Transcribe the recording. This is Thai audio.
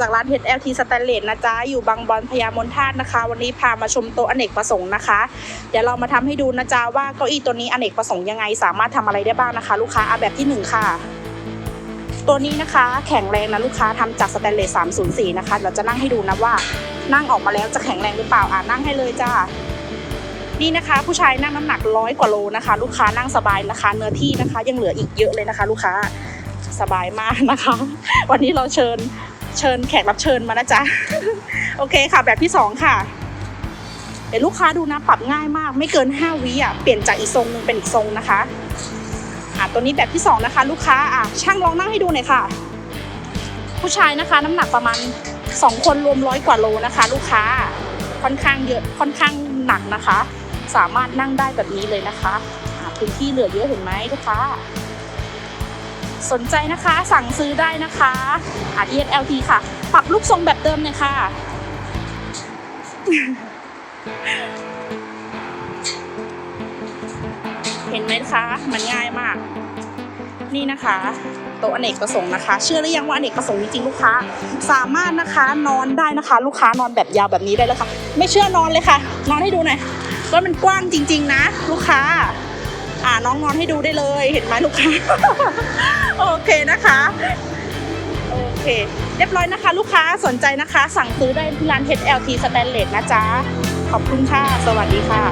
จากร้าน HLT Stainless นะจ๊ะ อยู่บางบอนพญามนทาตนะคะ วันนี้พามาชมโต๊ะอเนกประสงค์นะคะ เดี๋ยวเรามาทำให้ดูนะจ๊ะว่าเก้าอี้ตัวนี้อเนกประสงค์ยังไง สามารถทำอะไรได้บ้างนะคะ ลูกค้าเอาแบบที่หนึ่งค่ะ ตัวนี้นะคะแข็งแรงนะลูกค้าทำจากสแตนเลส304 นะคะเราจะนั่งให้ดูนะว่านั่งออกมาแล้วจะแข็งแรงหรือเปล่าอ่านั่งให้เลยจ้านี่นะคะผู้ชายนั่งน้ำหนักร้อยกว่าโลนะคะ ลูกค้านั่งสบายนะคะ เนื้อที่นะคะ ยังเหลืออีกเยอะเลยนะคะ ลูกค้าสบายมากนะคะ วันนี้เราเชิญ เชิญแขกรับเชิญมานะจ๊ะ โอเคค่ะ แบบที่สองค่ะเดี๋ยวลูกค้าดูนะปรับง่ายมาก ไม่เกิน5วิอะเปลี่ยนจากอีกทรงหนึงเป็นอีกทรงนะคะอะตัวนี้แบบที่สองนะคะ ลูกค้าอะช่างลองนั่งให้ดูหน่อยค่ะ ผู้ชายนะคะ น้ำหนักประมาณสองคนรวมร้อยกว่าโลนะคะ ลูกค้าค่อนข้างเยอะค่อนข้างหนักนะคะ สามารถนั่งได้แบบนี้เลยนะคะอ่าพื้นที่เหลือเยอะเห็นไหมลูกค้า สนใจนะคะสั่งซื้อได้นะคะอ่า DSLT ค่ะ ปรับรูปทรงแบบเดิมเลยค่ะ เห็นไหมคะ มันง่ายมาก นี่นะคะโต๊ะอเนกประสงค์นะคะ เชื่อหรือยังว่าอเนกประสงค์จริงๆลูกค้า สามารถนะคะนอนได้นะคะ ลูกค้านอนแบบยาวแบบนี้ได้เลยค่ะ ไม่เชื่อนอนเลยค่ะ นอนให้ดูหน่อยว่ามันกว้างจริง ๆ นะ ลูกค้า อ่าน้องนอนให้ดูได้เลย เห็นไหมลูกค้า โอเคนะคะ โอเค เรียบร้อยนะคะ ลูกค้าสนใจนะคะ สั่งซื้อได้ที่ร้าน HLT Stainless นะจ๊ะ ขอบคุณค่ะ สวัสดีค่ะ